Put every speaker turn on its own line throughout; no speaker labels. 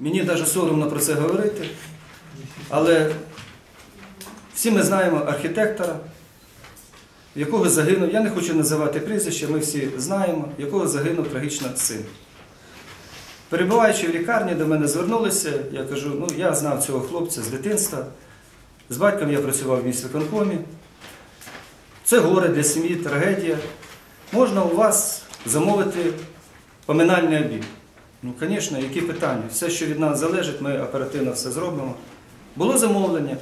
Мені навіть соромно про це говорити, але всі ми знаємо архітектора, якого загинув, я не хочу називати прізвище, ми всі знаємо, якого загинув трагічно син. Перебуваючи в лікарні, до мене звернулися, я кажу, ну я знав цього хлопця з дитинства, з батьком я працював в міськвиконкомі. Це горе для сім'ї, трагедія. Можна у вас замовити поминальний обід. Ну, звісно, які питання? Все, що від нас залежить, ми оперативно все зробимо. Було замовлення,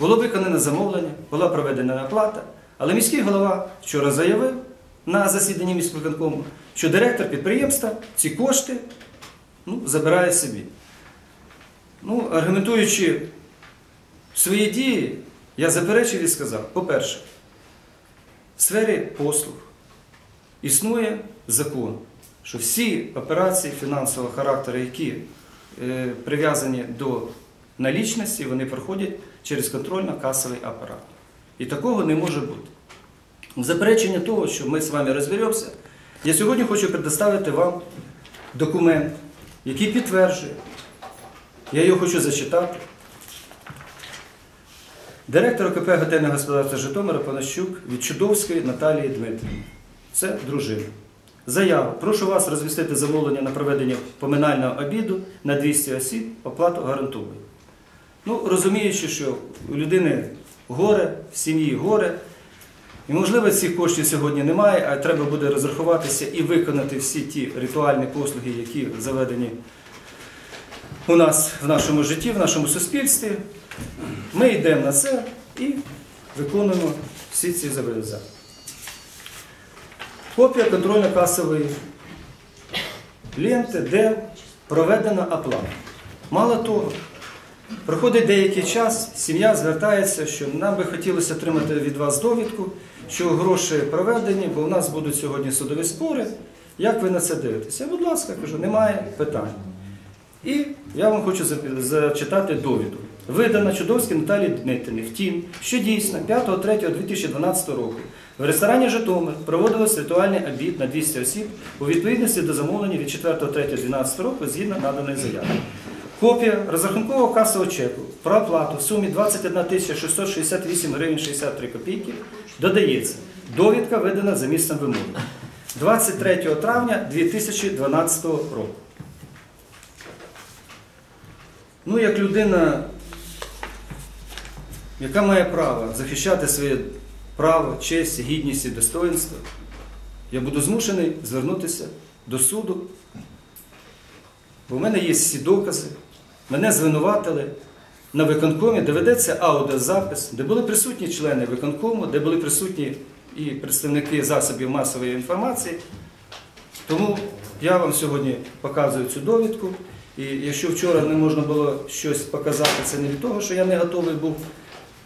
було виконане замовлення, була проведена оплата, але міський голова вчора заявив на засіданні міськвиконкому, що директор підприємства ці кошти ну, забирає собі. Ну, аргументуючи свої дії, я заперечив і сказав, по-перше, в сфері послуг існує закон, що всі операції фінансового характеру, які е, прив'язані до налічності, вони проходять через контрольно-касовий апарат. І такого не може бути. В заперечення того, що ми з вами розберемося, я сьогодні хочу предоставити вам документ, який підтверджує, я його хочу зачитати. Директор ОКП готельного господарства Житомира Панащук від Чудовської Наталії Дмитрівни. Це дружина. Заява. Прошу вас розвістити замовлення на проведення поминального обіду на 200 осіб, оплату гарантую. Ну, розуміючи, що у людини горе, в сім'ї горе, і, можливо, цих коштів сьогодні немає, а треба буде розрахуватися і виконати всі ті ритуальні послуги, які заведені у нас в нашому житті, в нашому суспільстві. Ми йдемо на це і виконуємо всі ці зобов'язання. Копія контрольно-касової ленти, де проведена оплата. Мало того, проходить деякий час, сім'я звертається, що нам би хотілося отримати від вас довідку, що гроші проведені, бо у нас будуть сьогодні судові спори. Як ви на це дивитеся? Будь ласка, кажу, немає питань. І я вам хочу зачитати довіду. Видана Чудовській Наталії Дмитрівні. Втім, що дійсно 5.3.2012 року в ресторані Житомир проводилось ритуальний обід на 200 осіб у відповідності до замовлення від 4.3.2012 року згідно наданої заяви. Копія розрахункового касового чеку про оплату в сумі 21 668 гривень 63 копійки додається. Довідка видана за місцем вимоги 23 травня 2012 року. Ну, як людина, яка має право захищати своє право, честь, гідність і достоинство, я буду змушений звернутися до суду, бо в мене є всі докази, мене звинуватили. На виконкомі, де ведеться аудіозапис, де були присутні члени виконкому, де були присутні і представники засобів масової інформації. Тому я вам сьогодні показую цю довідку. І якщо вчора не можна було щось показати, це не від того, що я не готовий був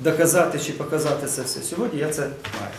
доказати чи показати це все. Сьогодні я це маю.